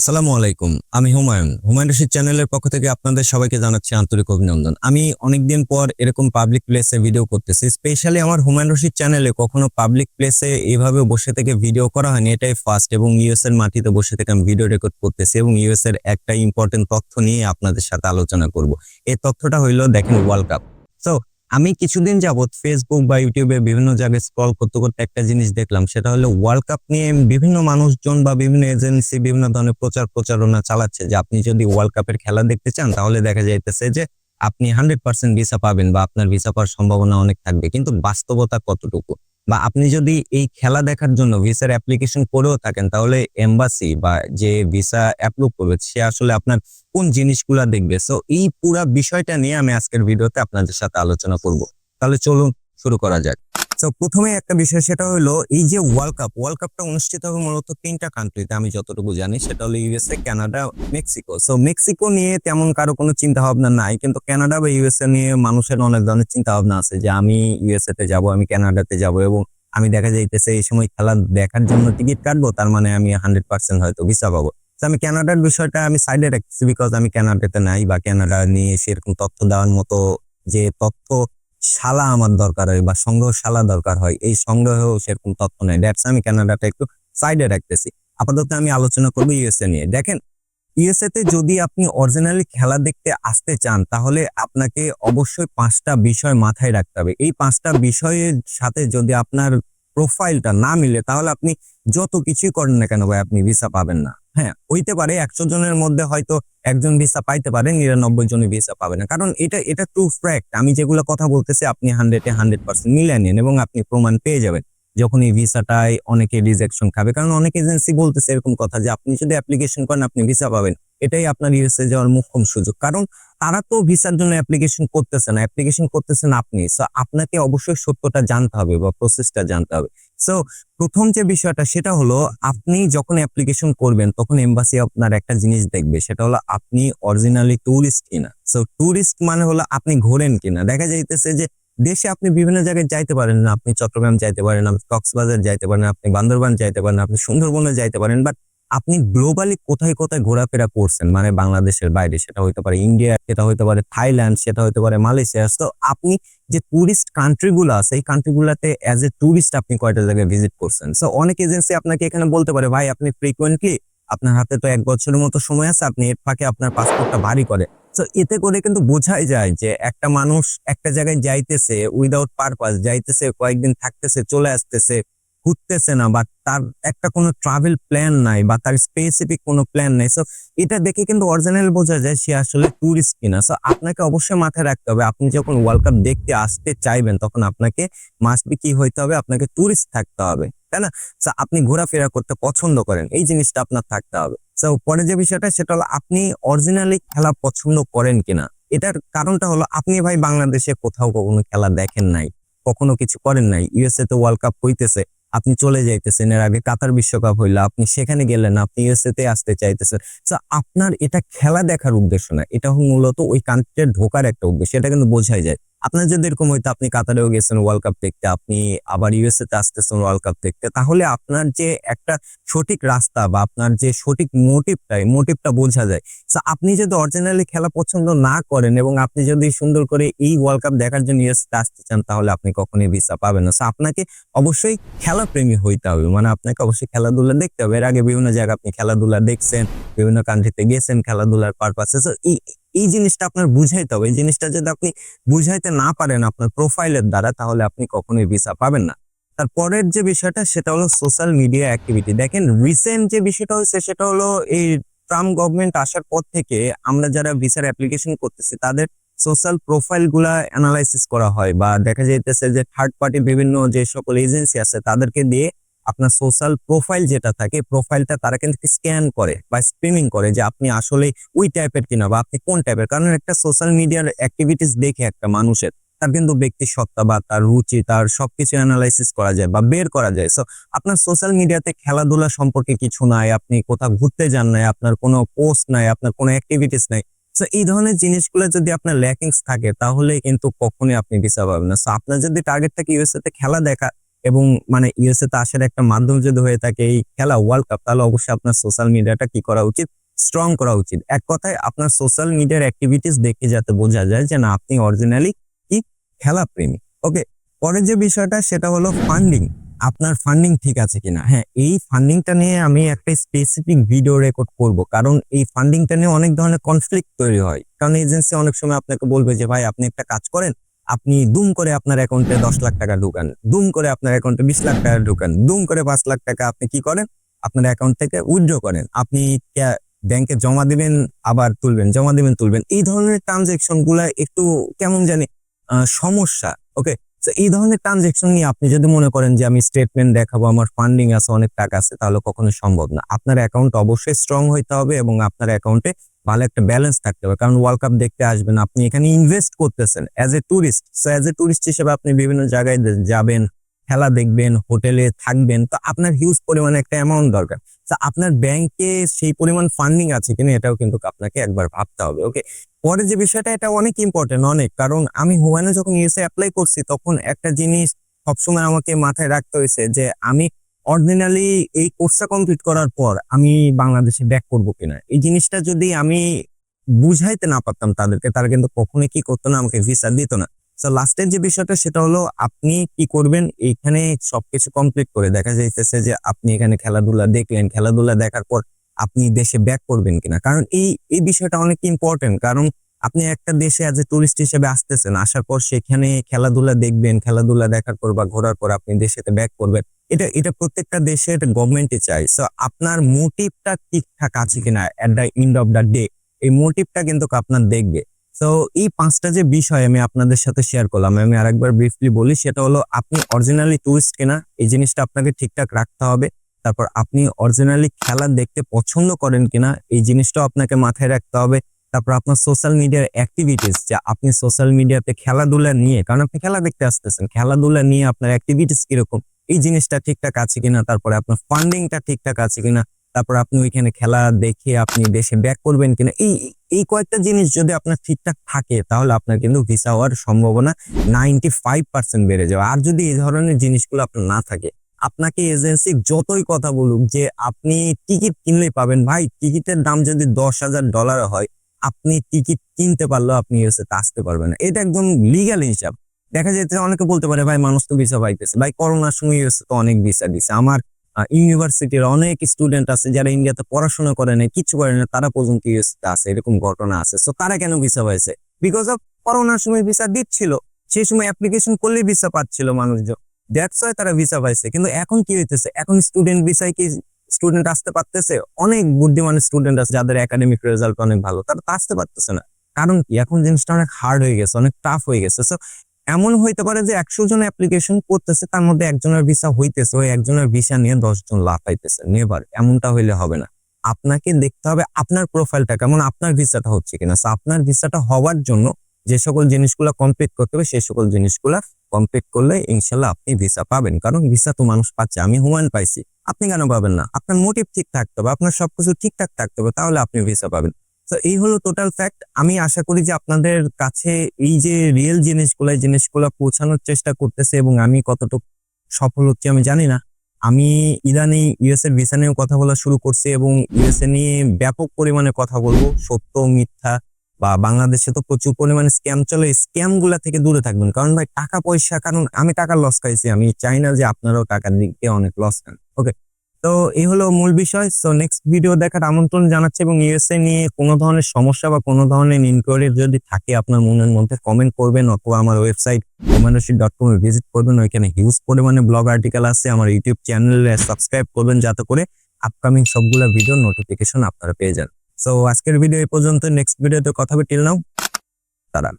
আসসালামু আলাইকুম। আমি হুমায়ুন। হুমায়ুন রশিদ চ্যানেলের পক্ষ থেকে আপনাদের সবাইকে জানাচ্ছি আন্তরিক অভিনন্দন। আমি অনেকদিন পর এরকম পাবলিক প্লেসে ভিডিও করতেছি। স্পেশালি আমার হুমায়ুন রশিদ চ্যানেলে কখনো পাবলিক প্লেসে এভাবে বসে থেকে ভিডিও করা হয়নি। এটাই ফার্স্ট এবং ইউএস এর মাটিতে বসে থেকে আমি ভিডিও রেকর্ড করতেছি এবং ইউএস এর একটা ইম্পর্টেন্ট তথ্য নিয়ে আপনাদের সাথে আলোচনা করব। এই তথ্যটা হইল, দেখেন ওয়ার্ল্ড কাপ তো আমি কিছুদিন যাবৎ ফেসবুক বা ইউটিউবে বিভিন্ন জায়গায় স্ক্রল করতে করতে একটা জিনিস দেখলাম, সেটা হলো ওয়ার্ল্ড কাপ নিয়ে বিভিন্ন মানুষজন বা বিভিন্ন এজেন্সি বিভিন্ন ধরনের প্রচার প্রচারণা চালাচ্ছে। যে আপনি যদি ওয়ার্ল্ড কাপের খেলা দেখতে চান, তাহলে দেখা যাইতেছে যে আপনি হান্ড্রেড পার্সেন্ট ভিসা পাবেন বা আপনার ভিসা পাওয়ার সম্ভাবনা অনেক থাকবে। কিন্তু বাস্তবতা কতটুকু? বা আপনি যদি এই খেলা দেখার জন্য ভিসার অ্যাপ্লিকেশন করেও থাকেন, তাহলে এম্বাসি বা যে ভিসা অ্যাপ্রুভ করবে, সে আসলে আপনার কোন জিনিসগুলা দেখবে? সো এই পুরা বিষয়টা নিয়ে আমি আজকের ভিডিওতে আপনাদের সাথে আলোচনা করব। তাহলে চলুন শুরু করা যাক। তো প্রথমে একটা বিষয় সেটা হলো, এই যে ওয়ার্ল্ড কাপ ওয়ার্ল্ড কাপটা অনুষ্ঠিত হবে মূলত তিনটা কান্ট্রিতে আমি যতটুকু জানি সেটা হলো USA Canada Mexico so Mexico নিয়ে তেমন কারও কোনো চিন্তা ভাবনা নাই, কিন্তু কানাডা বা ইউএসএ নিয়ে মানুষের অনেক ধরনের চিন্তা ভাবনা আছে যে আমি ইউএসএ তে যাব, আমি কানাডাতে যাব এবং আমি দেখা যাইতেছে এই সময় খেলা দেখার জন্য টিকিট কাটবো, তার মানে আমি হান্ড্রেড পার্সেন্ট হয়তো ভিসা পাবো। তো আমি কানাডার বিষয়টা আমি সাইডে রাখছি বিকজ আমি কানাডাতে নাই বা কানাডা নিয়ে সেরকম তথ্য দেওয়ার মতো যে তথ্য শালা আমার দরকার হয় বা সংগ্রহশালা দরকার হয়, এই সংগ্রহেও সেরকম তথ্য নেই। দ্যাটস আমি কানাডাটা একটু সাইডে রাখতেছি। আপাতত আমি আলোচনা করব ইউএসএ নিয়ে। দেখেন ইউএসএ তে যদি আপনি অরিজিনালি খেলা দেখতে আসতে চান, তাহলে আপনাকে অবশ্যই পাঁচটা বিষয় মাথায় রাখতে হবে। এই পাঁচটা বিষয়ের সাথে যদি আপনার প্রোফাইলটা না মিলে, তাহলে আপনি যত কিছুই করেন না কেন ভাই, আপনি ভিসা পাবেন না। হ্যাঁ হইতে পারে একশো জনের মধ্যে হয়তো একজন ভিসা পাইতে পারে, নিরানব্বই জনের ভিসা পাবে না। কারণ এটা এটা ট্রু ফ্যাক্ট আমি যেগুলো কথা বলতেছি আপনি হান্ড্রেডে হান্ড্রেড পার্সেন্ট মিলিয়ে নিন এবং আপনি প্রমাণ পেয়ে যাবেন যখন এই ভিসাটায় অনেকে রিজেকশন খাবে। কারণ অনেক এজেন্সি বলতেছে এরকম কথা যে আপনি যদি অ্যাপ্লিকেশন করেন আপনি ভিসা পাবেন। এটাই আপনার ইউএসএ যাওয়ার মুখ্যম সুযোগ। কারণ তারা তো ভিসার জন্য অ্যাপ্লিকেশন করতেছে না অ্যাপ্লিকেশন করতেছেন আপনি। সো আপনাকে অবশ্যই সত্যটা জানতে হবে বা প্রসেসটা জানতে হবে। সো প্রথম যে বিষয়টা সেটা হলো, আপনি যখন অ্যাপ্লিকেশন করবেন, তখন এম্বাসি আপনার একটা জিনিস দেখবে, সেটা হলো আপনি অরিজিনালি ট্যুরিস্ট কিনা। সো ট্যুরিস্ট মানে হলো আপনি ঘোরেন কিনা। দেখা যাইতেছে যে দেশে আপনি বিভিন্ন জায়গায় যাইতে পারেন না, আপনি চট্টগ্রাম যাইতে পারেন, আপনি কক্সবাজার যাইতে পারেন, আপনি বান্দরবান যাইতে পারেন, আপনি সুন্দরবনে যাইতে পারেন বাট আপনি গ্লোবালি কোথায় কোথায় ঘোরাফেরা করছেন? মানে বাংলাদেশের বাইরে, সেটা হইতে পারে ইন্ডিয়া সেটা হইতে পারে থাইল্যান্ড সেটা হইতে পারে মালয়েশিয়া তো আপনি যে টুরিস্ট কান্ট্রিগুলো আছে, এই কান্ট্রিগুলোতে অ্যাজ এ টুরিস্ট আপনি কয়টা জায়গায় ভিজিট করছেন? সো অনেক এজেন্সি আপনাকে এখানে বলতে পারে, ভাই, আপনি ফ্রিকোয়েন্টলি আপনার হাতে তো এক বছরের মতো সময় আছে, আপনি এর ফাঁকে আপনার পাসপোর্টটা ভারী করে। তো এতে করে কিন্তু বোঝাই যায় যে একটা মানুষ একটা জায়গায় যাইতেছে উইদাউট পারপাস যাইতেছে, কয়েকদিন থাকতেছে, চলে আসতেছে ঘুরতেছে না বা তার একটা কোনো ট্রাভেল প্ল্যান নাই বা তার স্পেসিফিক কোনো প্ল্যান নাই। সো এটা দেখে কিন্তু অরিজিনাল বোঝা যায় সে আসলে ট্যুরিস্ট কিনা। সো আপনাকে অবশ্যই মাথায় রাখতে হবে, আপনি যখন ওয়ার্ল্ড কাপ দেখতে আসতে চাইবেন, তখন আপনাকে মাস্ট বি কি হইতে হবে? আপনাকে ট্যুরিস্ট থাকতে হবে, তাই না? সো আপনি ঘোরাফেরা করতে পছন্দ করেন, এই জিনিসটা আপনার থাকতে হবে। সো পরে যে বিষয়টা, সেটা হলো আপনি অরিজিনালি খেলা পছন্দ করেন কিনা। এটার কারণটা হলো, আপনি ভাই বাংলাদেশে কোথাও কখনো খেলা দেখেন নাই, কখনো কিছু করেন নাই ইউএসএ তে ওয়ার্ল্ড কাপ হইতেছে। আপনি চলে যাইতেছেন, এর আগে কাতার বিশ্বকাপ হইল, আপনি সেখানে গেলেন, আপনি ইউএসএ তে আসতে চাইতেছেন। তো আপনার এটা খেলা দেখার উদ্দেশ্য না, এটা মূলত ওই কান্ট্রিতে ঢোকার একটা উদ্দেশ্য এটা কিন্তু বোঝাই যায়। আপনার যদি এরকম হয়তো আপনি কাতারেও গেছেন ওয়ার্ল্ড কাপ দেখতে, আপনি আবার ইউএসএ তে আসতেছেন ওয়ার্ল্ড কাপ দেখতে, তাহলে আপনার যে একটা সঠিক রাস্তা বা আপনার যে সঠিক মোটিভটা মোটিভটা বোঝা যায়। তো আপনি যদি অরিজিনালি খেলা পছন্দ না করেন এবং আপনি যদি সুন্দর করে এই ওয়ার্ল্ড কাপ দেখার জন্য ইউএসএ তে আসতে চান, তাহলে আপনি কখনোই ভিসা পাবেন না। So, আপনাকে অবশ্যই খেলা প্রেমী হইতে হবে। মানে আপনাকে অবশ্যই খেলাধুলা দেখতে হবে। এর আগে বিভিন্ন জায়গায় আপনি খেলাধুলা দেখছেন, বিভিন্ন কান্ট্রিতে গেছেন, খেলাধুলার পারপাসে এই এই জিনিসটা আপনার বুঝাইতে হবে। এই জিনিসটা যদি আপনি বুঝাইতে না পারেন আপনার প্রোফাইলের দ্বারা, তাহলে আপনি কখনোই ভিসা পাবেন না। তারপরের যে বিষয়টা, সেটা হলো সোশ্যাল মিডিয়া অ্যাক্টিভিটি। দেখেন, রিসেন্ট যে বিষয়টা হচ্ছে সেটা হলো এই ট্রাম্প গভর্নমেন্ট আসার পর থেকে আমরা যারা ভিসার অ্যাপ্লিকেশন করতেছি, তাদের সোশ্যাল প্রোফাইলগুলা অ্যানালাইসিস করা হয় বা দেখা যাইতেছে যে থার্ড পার্টি বিভিন্ন যে সকল এজেন্সি আছে, তাদেরকে দিয়ে আপনার সোশ্যাল প্রোফাইল যেটা থাকে প্রোফাইলটা তারা কিন্তু স্ক্যান করে বা স্ক্রিনিং করে যে আপনি আসলে ওই টাইপের কিনা বা আপনি কোন টাইপের কারণ একটা সোশ্যাল মিডিয়ার অ্যাক্টিভিটিস দেখে একটা মানুষের, তার কিন্তু ব্যক্তি সত্তা বা তার রুচি, তার সবকিছু অ্যানালাইসিস করা যায় বা বের করা যায়। সো আপনার সোশ্যাল মিডিয়াতে খেলাধুলা সম্পর্কে কিছু নাই, আপনি কোথাও ঘুরতে যান নাই, আপনার কোনো পোস্ট নাই, আপনার কোনো অ্যাক্টিভিটিস নাই। সো এই ধরনের জিনিসগুলো যদি আপনার ল্যাকিংস থাকে, তাহলে কিন্তু কখনোই আপনি ভিসা পাবেন না। সো আপনার যদি টার্গেট থাকে ইউএসএ তে খেলা দেখা এবং মানে ইউএসএ তে আসার একটা মাধ্যম যদি হয়ে থাকে এই খেলা ওয়ার্ল্ড কাপ তাহলে অবশ্যই আপনার সোশ্যাল মিডিয়াটা কি করা উচিত? স্ট্রং করা উচিত। এক কথায় আপনার সোশ্যাল মিডিয়ার অ্যাক্টিভিটিস দেখে যাতে বোঝা যায় যে না, আপনি অরিজিনালি কি খেলা প্রেমী। ওকে পরের যে বিষয়টা, সেটা হলো ফান্ডিং আপনার ফান্ডিং ঠিক আছে কিনা? হ্যাঁ এই ফান্ডিংটা নিয়ে আমি একটা স্পেসিফিক ভিডিও রেকর্ড করব। কারণ এই ফান্ডিংটা নিয়ে অনেক ধরনের কনফ্লিক্ট তৈরি হয়। কারণ এজেন্সি অনেক সময় আপনাকে বলবে যে, ভাই, আপনি একটা কাজ করেন আপনি দুম করে আপনার অ্যাকাউন্টে দশ লাখ টাকা ঢুকান। দুম করে আপনার অ্যাকাউন্টে বিশ লাখ টাকা ঢুকান। দুম করে পাঁচ লাখ টাকা আপনি কি করেন? আপনার অ্যাকাউন্ট থেকে উইথড্র করেন। আপনি ব্যাংকে জমা দিবেন, আবার তুলবেন, জমা দিবেন, তুলবেন। এই ধরনের ট্রানজেকশনগুলা একটু কেমন জানি সমস্যা ওকে এই ধরনের ট্রানজেকশন নিয়ে আপনি যদি মনে করেন যে, আমি স্টেটমেন্ট দেখাবো, আমার ফান্ডিং আছে, অনেক টাকা আছে, তাহলে কখনো সম্ভব না। আপনার অ্যাকাউন্ট অবশ্যই স্ট্রং হইতে হবে এবং আপনার অ্যাকাউন্টে ভালো একটা ব্যালেন্স থাকতে হবে। কারণ ওয়ার্ল্ড কাপ দেখতে আসবেন, আপনি এখানে ইনভেস্ট করতেছেন as a tourist so as a tourist হিসেবে আপনি বিভিন্ন জায়গায় যাবেন, খেলা দেখবেন হোটেলে থাকবেন। তো আপনার হিউজ পরিমাণে একটা অ্যামাউন্ট দরকার। তো আপনার ব্যাংকে সেই পরিমাণ ফান্ডিং আছে কিনা এটাও কিন্তু আপনাকে একবার ভাবতে হবে ওকে পরে যে বিষয়টা, এটা অনেক ইম্পর্টেন্ট অনেক। কারণ আমি হুয়ানে যখন ইউএসএ অ্যাপ্লাই করছি, তখন একটা জিনিস সবসময় আমাকে মাথায় রাখতে হয়েছে যে আমি অরিজিনালি এই কোর্সটা কমপ্লিট করার পর আমি বাংলাদেশে ব্যাক করব কিনা? এই জিনিসটা যদি আমি বুঝাইতে না পারতাম তাদেরকে, তারা কিন্তু কখনোই কি করতো না, আমাকে ভিসা দিত না। লাস্টের যে বিষয়টা সেটা হলো আপনি কি করবেন? এইখানে সবকিছু কমপ্লিট করে দেখা যাইতেছে যে আপনি এখানে খেলাধুলা দেখলেন। খেলাধুলা দেখার পর আপনি দেশে ব্যাক করবেন কিনা? কারণ এই এই বিষয়টা অনেক ইম্পর্টেন্ট কারণ আপনি একটা দেশে অ্যাজ এ টুরিস্ট হিসেবে আসতেছেন, আসার পর সেখানে খেলাধুলা দেখবেন। খেলাধুলা দেখার পর বা ঘোরার পর আপনি দেশেতে ব্যাক করবেন। এটা এটা প্রত্যেকটা দেশের গভর্নমেন্টই চাই সো আপনার মোটিভটা ঠিকঠাক আছে কিনা at the end of the day এই মোটিভটা কিন্তু আপনার দেখবে। তো এই পাঁচটা যে বিষয় আমি আপনাদের সাথে শেয়ার করলাম, আমি আরেকবার ব্রিফলি বলি, সেটা হলো আপনি অরিজিনালি টুরিস্ট কিনা, এই জিনিসটা আপনাকে ঠিকঠাক রাখতে হবে। তারপর আপনি অরিজিনালি খেলা দেখতে পছন্দ করেন কিনা, এই জিনিসটাও আপনাকে মাথায় রাখতে হবে। তারপর আপনার সোশ্যাল মিডিয়ার অ্যাক্টিভিটিস যে আপনি সোশ্যাল মিডিয়াতে খেলাধুলা নিয়ে, কারণ আপনি খেলা দেখতে আসতেছেন, খেলাধুলা নিয়ে আপনার অ্যাক্টিভিটিস কীরকম এই জিনিসটা ঠিকঠাক আছে কিনা, তারপরে আপনার ফান্ডিংটা ঠিকঠাক আছে কিনা, তারপর আপনি ওইখানে খেলা দেখে আপনি দেশে ব্যাক করবেন কিনা, এই এই কয়েকটা জিনিস যদি আপনার ঠিকঠাক থাকে, তাহলে আপনার কিন্তু ভিসা হওয়ার সম্ভাবনা নাইনটি ফাইভ পার্সেন্ট বেড়ে যাবে। আর যদি এই ধরনের জিনিসগুলো আপনার না থাকে, আপনাকে এজেন্সি যতই কথা বলুক যে আপনি টিকিট কিনলেই পাবেন, ভাই টিকিটের দাম যদি দশ হাজার ডলার হয়, আপনি টিকিট কিনতে পারলেও আপনি ইউএসএতে আসতে পারবেন এটা একদম লিগ্যাল হিসাব। দেখা যেতে অনেকে বলতে পারে, ভাই, মানুষ তো ভিসা পাইতেছে। ভাই করোনার সময় তো অনেক ভিসা দিছে। আমার ইউনিভার্সিটির অনেক স্টুডেন্ট আছে যারা ইন্ডিয়াতে পড়াশোনা করে না কিছু করে না তারা পর্যন্ত ইউএসএতে আছে, এরকম ঘটনা আছে। সো তারা কেন ভিসা পাইছে? বিকজ অফ করোনার সময় ভিসা দিচ্ছিল। সেই সময় অ্যাপ্লিকেশন করলে ভিসা পাচ্ছিল মানুষজন। দ্যাটস ওয়াই তারা ভিসা পাইছে। কিন্তু এখন কি হইতেছে? এখন স্টুডেন্ট ভিসায় কি স্টুডেন্ট আসতে পারতেছে? অনেক বুদ্ধিমান স্টুডেন্ট আছে যাদের একাডেমিক রেজাল্ট অনেক ভালো, তারা তো আসতে পারতেছে না। কারণ কি? এখন জিনিসটা অনেক হার্ড হয়ে গেছে, অনেক টাফ হয়ে গেছে। সো এমন হইতে পারে যে একশো জন অ্যাপ্লিকেশন করতেছে, তার মধ্যে একজনের ভিসা হইতেছে, ওই একজনের ভিসা নিয়ে দশ জন লাফাইতেছে নেবার এমনটা হইলে হবে না। আপনাকে দেখতে হবে আপনার প্রোফাইলটা কেমন, আপনার ভিসাটা হচ্ছে কিনা। আপনার ভিসাটা হওয়ার জন্য যে সকল জিনিসগুলো কমপ্লিট করতে হবে সেই সকল জিনিসগুলো কমপ্লিট করলে ইনশাল্লাহ আপনি ভিসা পাবেন। কারণ ভিসা তো মানুষ পাচ্ছে, আমি হুমান পাইছি। আপনি কেন পাবেন না? আপনার মোটিভ ঠিক থাকতে হবে, আপনার সবকিছু ঠিকঠাক থাকতে হবে, তাহলে আপনি ভিসা পাবেন। তো এই হলো টোটাল ফ্যাক্ট আমি আশা করি যে আপনাদের কাছে এই যে রিয়েল জিনিসগুলো জিনিসগুলো পৌঁছানোর চেষ্টা করতেছে এবং আমি কতটুকু সফল হচ্ছি আমি জানি না। আমি ইদানিং ইউএস এর ভিসা নিয়েও কথা বলা শুরু করছি এবং ইউএসএ নিয়ে ব্যাপক পরিমাণে কথা বলব। সত্য, মিথ্যা বা বাংলাদেশে তো প্রচুর পরিমাণে স্ক্যাম চলে। স্ক্যামগুলা থেকে দূরে থাকবেন। কারণ ভাই, টাকা পয়সা, কারণ আমি টাকার লস খাইছি। আমি চাই না যে আপনারাও টাকার দিকে অনেক লস খান। ওকে তো এই হলো মূল বিষয়। সো নেক্সট ভিডিও দেখার আমন্ত্রণ জানাচ্ছি এবং ইউএসএ নিয়ে কোনো ধরনের সমস্যা বা কোনো ধরনের ইনকোয়ারি যদি থাকে আপনার মনের মধ্যে কমেন্ট করবেন অথবা আমার website Omanrashid dot com visit করবেন। ওইখানে হিউজ পরিমাণে ব্লগ আর্টিকেল আছে। আমার ইউটিউব চ্যানেলে সাবস্ক্রাইব করবেন যাতে করে আপকামিং সবগুলা ভিডিও নোটিফিকেশন আপনারা পেয়ে যান। সো আজকের ভিডিও এই পর্যন্ত নেক্সট ভিডিওতে কথা হবে। টিল নাও তারা